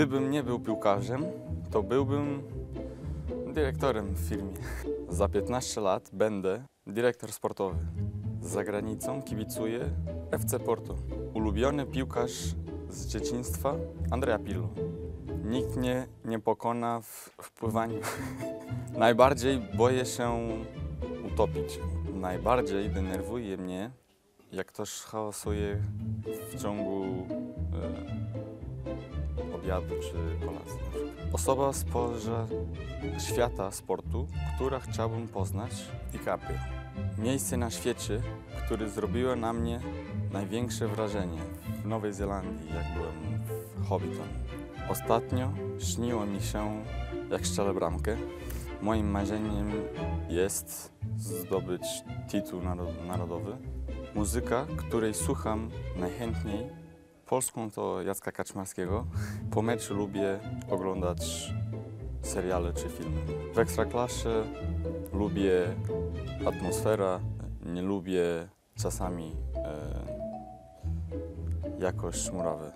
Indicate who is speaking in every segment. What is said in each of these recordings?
Speaker 1: Gdybym nie był piłkarzem, to byłbym dyrektorem w firmie. Za 15 lat będę dyrektor sportowy. Za granicą kibicuję FC Porto. Ulubiony piłkarz z dzieciństwa Andrea Pirlo. Nikt mnie nie pokona w, w pływaniu. Najbardziej boję się utopić. Najbardziej denerwuje mnie, jak ktoś hałasuje w ciągu e, obiadu czy kolacji. Osoba spoza świata sportu, która chciałbym poznać, DiCaprio. Miejsce na świecie, które zrobiło na mnie największe wrażenie w Nowej Zelandii, jak byłem w Hobbiton. Ostatnio śniło mi się, jak strzelę bramkę. Moim marzeniem jest zdobyć tytuł naro- narodowy. Muzyka, której słucham najchętniej, polską to Jacka Kaczmarskiego. Po meczu lubię oglądać seriale czy filmy. W Ekstraklasie lubię atmosfera, nie lubię czasami e, jakość murawy.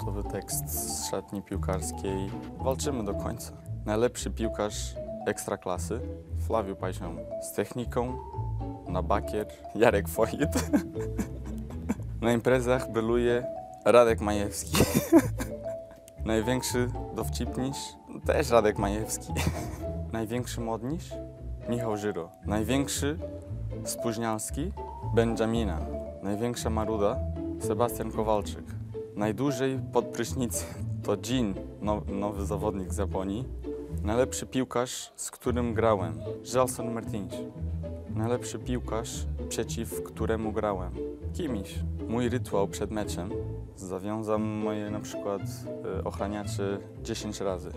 Speaker 1: To był tekst z szatni piłkarskiej. Walczymy do końca. Najlepszy piłkarz ekstraklasy, Flawiu Pajsią z techniką, na bakier, Jarek Foyt. Na imprezach byluje Radek Majewski. Największy dowcipniś, też Radek Majewski. Największy modniś, Michał Żyro. Największy spóźnialski, Benjamina. Największa maruda, Sebastian Kowalczyk. Najdłużej pod prysznicem to Jin, now, nowy zawodnik z Japonii. Najlepszy piłkarz, z którym grałem, Gelson Martins. Najlepszy piłkarz, przeciw któremu grałem, Kimiś. Mój rytuał przed meczem, zawiązam moje na przykład e, ochraniacze 10 razy.